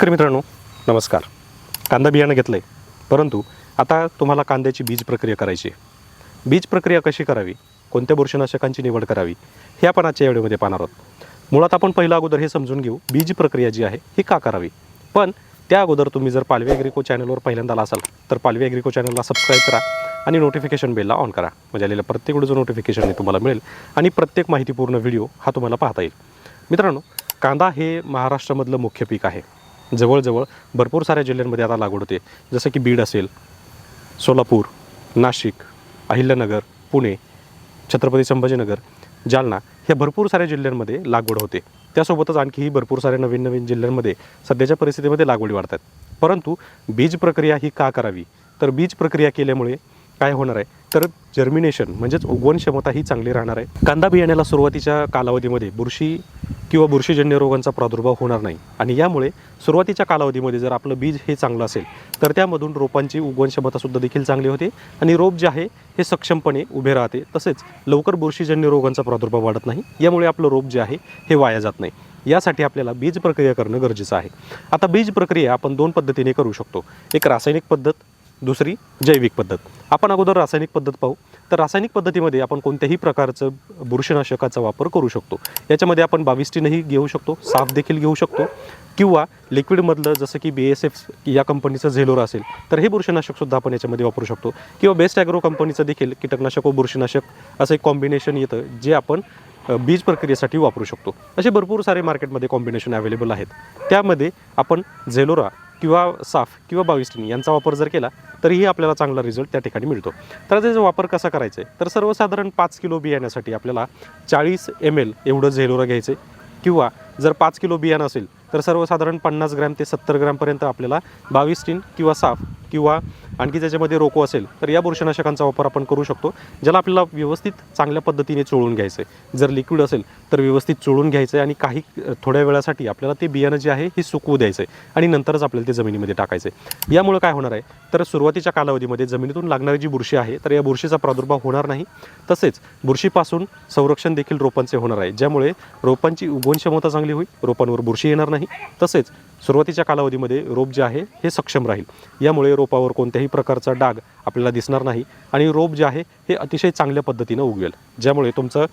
शेतकरी मित्रांनो. नमस्कार. कांदा बियाणं घेतलं आहे परंतु आता तुम्हाला कांद्याची बीज प्रक्रिया करायची आहे. बीज प्रक्रिया कशी करावी? कोणत्या बुरशीनाशकांची निवड करावी? हे आपण आजच्या व्हिडिओमध्ये पाहणार आहोत. मुळात आपण पहिलं अगोदर हे समजून घेऊ बीज प्रक्रिया जी आहे ही का करावी? पण त्या अगोदर तुम्ही जर पालवी ॲग्रिको चॅनलवर पहिल्यांदा आला असाल तर पालवी ॲग्रिको चॅनलला सबस्क्राईब करा आणि नोटिफिकेशन बेलला ऑन करा. म्हणजे आलेलं प्रत्येक व्हिडिओचं नोटिफिकेशन तुम्हाला मिळेल आणि प्रत्येक माहितीपूर्ण व्हिडिओ हा तुम्हाला पाहता येईल. मित्रांनो कांदा हे महाराष्ट्रामधलं मुख्य पीक आहे. जवळजवळ भरपूर साऱ्या जिल्ह्यांमध्ये आता लागवड होते. जसं की बीड असेल सोलापूर नाशिक अहिल्यानगर पुणे छत्रपती संभाजीनगर जालना ह्या भरपूर साऱ्या जिल्ह्यांमध्ये लागवड होते. त्यासोबतच आणखीही भरपूर साऱ्या नवीन नवीन जिल्ह्यांमध्ये सध्याच्या परिस्थितीमध्ये लागवडी वाढतात. परंतु बीज प्रक्रिया ही का करावी? तर बीज प्रक्रिया केल्यामुळे काय होणार आहे? तर जर्मिनेशन म्हणजेच उगवण क्षमता ही चांगली राहणार आहे. कांदा बियाण्याला सुरुवातीच्या कालावधीमध्ये बुरशी किंवा बुरशीजन्य रोगांचा प्रादुर्भाव होणार नाही. आणि यामुळे सुरुवातीच्या कालावधीमध्ये जर आपलं बीज हे चांगलं असेल तर त्यामधून रोपांची उगवण क्षमतासुद्धा देखील चांगली होते आणि रोप जे आहे हे सक्षमपणे उभे राहते. तसेच लवकर बुरशीजन्य रोगांचा प्रादुर्भाव वाढत नाही. यामुळे आपलं रोप जे आहे हे वाया जात नाही. यासाठी आपल्याला बीज प्रक्रिया करणं गरजेचं आहे. आता बीज प्रक्रिया आपण दोन पद्धतीने करू शकतो. एक रासायनिक पद्धत दुसरी जैविक पद्धत. आपण अगोदर रासायनिक पद्धत पाहू. तर रासायनिक पद्धतीमध्ये आपण कोणत्याही प्रकारचं बुरशीनाशकाचा वापर करू शकतो. याच्यामध्ये आपण बाविस्टीनही घेऊ शकतो साफ देखील घेऊ शकतो. किंवा लिक्विडमधलं जसं की बी एस एफ या कंपनीचं झेलोरा असेल तर हे बुरशीनाशकसुद्धा आपण याच्यामध्ये वापरू शकतो. किंवा बेस्ट ॲग्रो कंपनीचं देखील कीटकनाशक व बुरशीनाशक असं एक कॉम्बिनेशन येतं जे आपण बीज प्रक्रियेसाठी वापरू शकतो. असे भरपूर सारे मार्केटमध्ये कॉम्बिनेशन अवेलेबल आहेत. त्यामध्ये आपण झेलोरा किंवा साफ किंवा बाविस्टिन यांचा वापर जर केला तरीही आपल्याला चांगला रिझल्ट त्या ठिकाणी मिळतो. तर त्याचा वापर कसा करायचा आहे? तर सर्वसाधारण पाच किलो बियाण्यासाठी आपल्याला चाळीस एम एल एवढं झेलोरा घ्यायचं आहे किंवा जर पाच किलो बियाणं असेल तर सर्वसाधारण पन्नास ग्रॅम ते सत्तर ग्रॅमपर्यंत आपल्याला बावीस टीन किंवा साफ किंवा आणखी त्याच्यामध्ये रोको असेल तर या बुरशीनाशकांचा वापर आपण करू शकतो ज्याला आपल्याला व्यवस्थित चांगल्या पद्धतीने चोळून घ्यायचं आहे जर लिक्विड असेल तर व्यवस्थित चोळून घ्यायचं आहे आणि काही थोड्या वेळासाठी आपल्याला ते बियाणं जे आहे हे सुकवू द्यायचं आहे आणि नंतरच आपल्याला ते जमिनीमध्ये टाकायचं आहे यामुळे काय होणार आहे? तर सुरुवातीच्या कालावधीमध्ये जमिनीतून लागणारी जी बुरशी आहे तर या बुरशीचा प्रादुर्भाव होणार नाही. तसेच बुरशीपासून संरक्षण देखील रोपांचे होणार आहे ज्यामुळे रोपांची उगवण क्षमता चांगली होईल रोपांवर बुरशी येणार नाही. तसेच सुरुवातीच्या कालावधीमध्ये रोप जे आहे हे सक्षम राहील. यामुळे रोपावर कोणत्याही प्रकारचा डाग आपल्याला दिसणार नाही आणि रोप जे आहे हे अतिशय चांगल्या पद्धतीनं उगवेल. ज्यामुळे तुमचं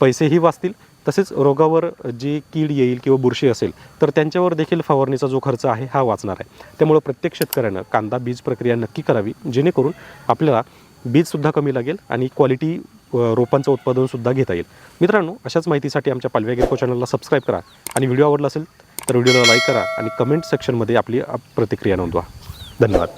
पैसेही वाचतील तसेच रोगावर जी कीड येईल किंवा बुरशी असेल तर त्यांच्यावर देखील फवारणीचा जो खर्च आहे हा वाचणार आहे. त्यामुळे प्रत्येक शेतकऱ्यानं कांदा बीज प्रक्रिया नक्की करावी जेणेकरून आपल्याला बीजसुद्धा कमी लागेल आणि क्वालिटी रोपांचं उत्पादनसुद्धा घेता येईल. मित्रांनो अशाच माहितीसाठी आमच्या पालव्या गिरको चॅनलला सबस्क्राईब करा आणि व्हिडिओ आवडला असेल तर व्हिडिओला लाईक करा आणि कमेंट सेक्शनमध्ये आपली प्रतिक्रिया नोंदवा. धन्यवाद.